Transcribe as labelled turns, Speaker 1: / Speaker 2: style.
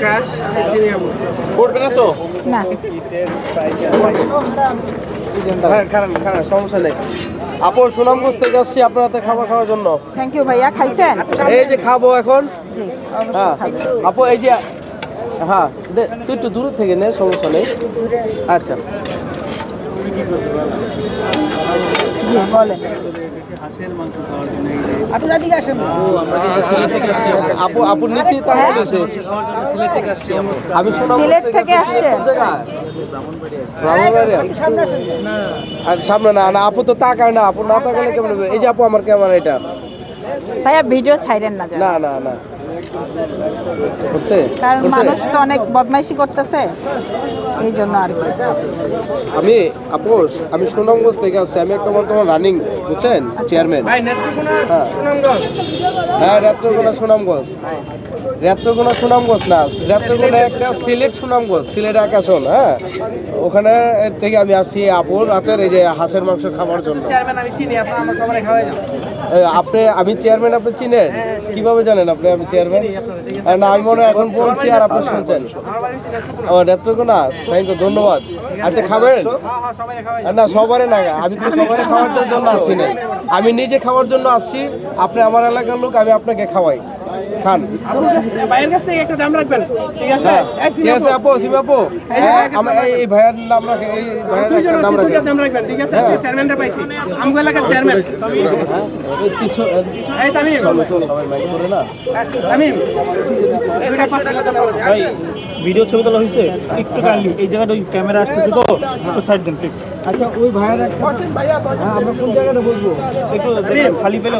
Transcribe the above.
Speaker 1: Crush
Speaker 2: করবে না তো?
Speaker 3: না।
Speaker 1: হ্যাঁ খারাপ খারাপ সমস্যা নেই। আপু সুনামগঞ্জ থেকে আসছি আপনার হাতে খাবার খাওয়ার জন্য।
Speaker 3: থ্যাংক ইউ ভাইয়া। খাইছেন?
Speaker 1: এই যে খাব এখন। হ্যাঁ। আপু এই যে হ্যাঁ তুই একটু দূর থেকে নে সমস্যা নেই। আচ্ছা।
Speaker 3: জি বলেন।
Speaker 1: আপু আপু নিচে তাহলে গেছে
Speaker 3: সিলেট থেকে
Speaker 1: আসছি।
Speaker 3: আসছেন?
Speaker 1: সিলেট থেকে আসছে আর সামনে না না আপু তো তাকায় না আপু না তাকালে কেমন হবে? এই যে আপু আমার ক্যামেরা এটা।
Speaker 3: ভাইয়া ভিডিও ছাইরেন না
Speaker 1: না না না। করছে?
Speaker 3: কারণ মানুষ তো অনেক বদমাইশি করতেছে এই জন্য আর কি।
Speaker 1: আমি আপোষ আমি সুনামগঞ্জ থেকে আসছি। আমি একটা বর্তমান রানিং বুঝছেন? চেয়ারম্যান হ্যাঁ। রাত্রকোনা সুনামগঞ্জ। রাত্রকোনা সুনামগঞ্জ না রাত্রকোনা একটা সিলেট সুনামগঞ্জ সিলেট আকাশন হ্যাঁ? ওখানে থেকে আমি আসছি আপুর রাতের এই যে হাঁসের মাংস খাবার জন্য। আপনি আমি চেয়ারম্যান আপনি চিনেন? কীভাবে জানেন আপনি আমি চেয়ারম্যান না আমি মনে হয় এখন বলছি আর আপনি শুনছেন।
Speaker 2: ও বাড়ি
Speaker 1: না? থ্যাংক ইউ ধন্যবাদ। আচ্ছা খাবেন?
Speaker 2: হ্যাঁ হ্যাঁ
Speaker 1: না সবারই না আমি তো সবারই খাওয়ার জন্য আসি না আমি নিজে খাওয়ার জন্য আসছি আপনি আমার এলাকার লোক আমি আপনাকে খাওয়াই। খান।
Speaker 2: ভাইয়ের কাছ থেকে একটা দাম রাখবেন? ঠিক আছে?
Speaker 1: হ্যাঁ। ঠিক আছে আপু। সিমি আপু। হ্যাঁ, এই- এই ভাইয়ের নাম রাখে এই ভাইয়ের নাম রাখে।
Speaker 2: দাম রাখবেন ঠিক আছে? আজকে চেয়ারম্যানটা পাইছি। আমগো এলাকার চেয়ারম্যান।
Speaker 1: এই
Speaker 2: তামিম।
Speaker 1: সবাই মাইক করে না।
Speaker 2: তামিম। দুইটা পাঁচ টাকা দাম রাখবেন।
Speaker 4: ভাই ভিডিও ছবি তোলা হয়েছে। একটু কাইন্ডলি এই জায়গাটা ওই ক্যামেরা আসতেছে তো একটু সাইড দেন প্লিজ
Speaker 1: আচ্ছা ওই ভাইয়ের একটা হ্যাঁ আমরা কোন জায়গাটা বলব?
Speaker 4: একটু খালি পেলে